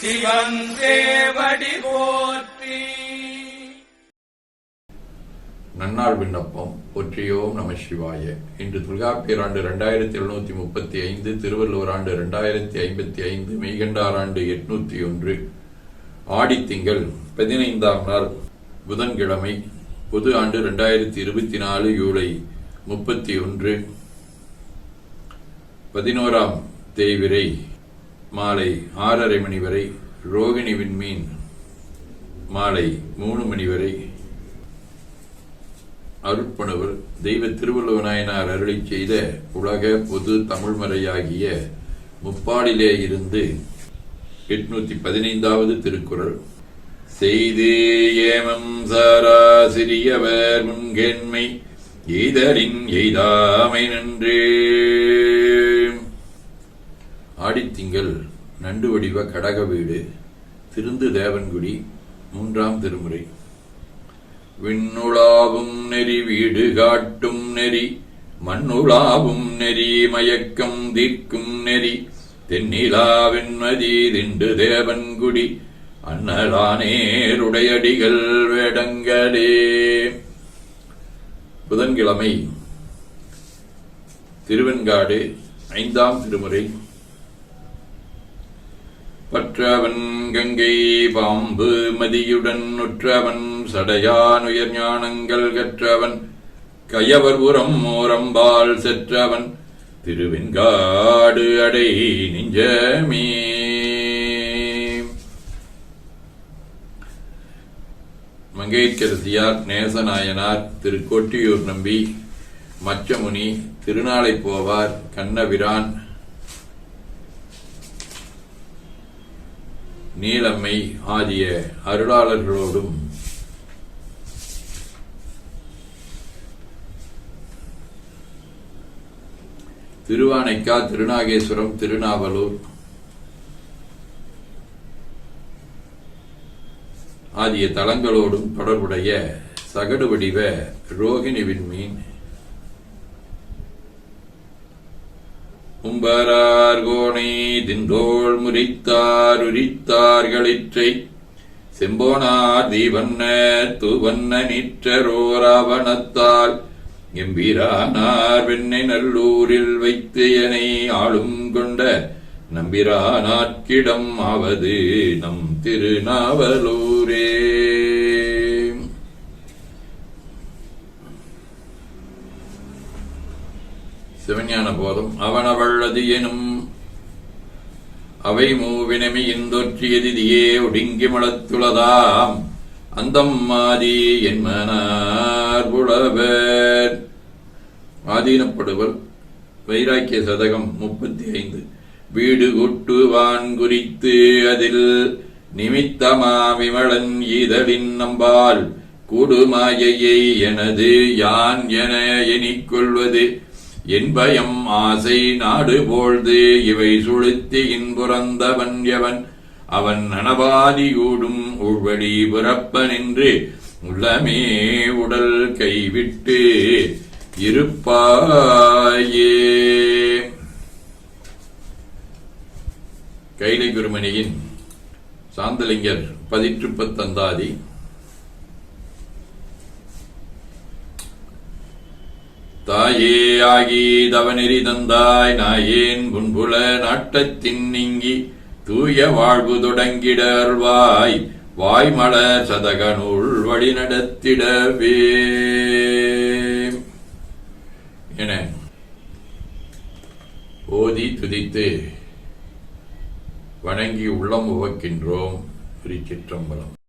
சிவன் சேவடி போற்றி. நன்னாள் விண்ணப்பம் ஒற்றியோம் நம சிவாய. இன்று துர்கா ஆண்டு இரண்டாயிரத்தி எழுநூத்தி முப்பத்தி ஐந்து திருவள்ளுவர் ஆண்டு இரண்டாயிரத்தி ஐம்பத்தி ஐந்து மெய்கண்டார் ஆண்டு எட்நூத்தி ஒன்று. ஆடித்திங்கள் பதினைந்தாம் நாள் புதன்கிழமை பொது ஆண்டு இரண்டாயிரத்தி இருபத்தி நாலு ஜூலை முப்பத்தி ஒன்று. பதினோராம் தேய்விரை மாலை ஆறரை மணி வரை ரோகிணி விண்மீன் மாலை மூணு மணி வரை அருட்பணுவர் தெய்வ திருவள்ளுவ நாயனார் அருளிச் செய்த உலக பொது தமிழ்மறையாகிய முப்பாடிலே இருந்து எட்நூத்தி பதினைந்தாவது திருக்குறள். செய்து ஏமம் சாரா சிறியவர் எய்தலின் எய்தாமை நன்றே. திங்கள் நண்டு வடிவ கடக வீடு திருந்து தேவன்குடி மூன்றாம் திருமுறை. விண்ணுலாவும் நெறி வீடு காட்டும் நெறி மண்ணுலாவும் நெறி மயக்கம் தீர்க்கும் நெறி தென்னிலா வெண்மதி திண்டு தேவன்குடி அன்னலானேருடையடிகள் வேடங்களே. புதன்கிழமை திருவெண்காடு ஐந்தாம் திருமுறை. பற்றவன் கங்கை பாம்பு மதியுடன் உற்றவன் சடையானுயர் ஞானங்கள் கற்றவன் கயவர் உரம் ஓரம்பால் செற்றவன் திருவெண்காடு அடை நெஞ்சமே. மங்கைக்கரசியார் நேசநாயனார் திரு கொட்டியூர் நம்பி மச்சமுனி திருநாளை போவார் கண்ணபிரான் நீலம்மை ஆகிய அருளாளர்களோடும் திருவானைக்கா திருநாகேஸ்வரம் திருநாவலூர் ஆகிய தலங்களோடும் தொடர்புடைய சகடு வடிவ ரோகிணி விண்மீன் உம்பரார் கோணை தின்றோள் முறித்தார் உரித்தார்களிற்றை. செம்போனார் தீவண்ண தூவண்ண நிற்றரோராவணத்தால் எம்பிரானார் வெண்ணை நல்லூரில் வைத்து எனை ஆளும் கொண்ட நம்பிரானாட்கிடம் ஆவது நம் திருநாவலூரே. ஞான போதும் அவனவள்ளது எனும் அவை மூவினமி இந்தொற்றியதிதியே ஒடுங்கி மலத்துளதாம். அந்தம் மாதி என்மனார் புலவர். ஆதீனப்படுவர் வைராக்கிய சதகம் முப்பத்தி ஐந்து வீடு கொட்டுவான் குறித்து அதில் நிமித்தமா விமலன் இதழின் நம்பால். கூடுமாயையை எனது யான் என எண்ணிக்கொள்வது என் பயம் ஆசை நாடு போழ்து இவை சுளுத்தி இன்புறந்தவன் எவன்? அவன் நனவாதியூடும் உள்வழி பிறப்ப நின்று உள்ளமே உடல் கைவிட்டு இருப்பாயே. கைலை குருமணியின் சாந்தலிங்கர் பதிற்றுப்பத்தந்தாதி நாயே ஆகி தவநெறி தந்தாய். நாயேன் புன்புல நாட்டத்தின் நீங்கி தூய வாழ்வு தொடங்கிடர்வாய் வாய்மலர் சதகனுள் வழி நடத்திடவே. என ஓதி துதித்து வணங்கி உள்ளம் உவக்கின்றோம். திருச்சிற்றம்பலம்.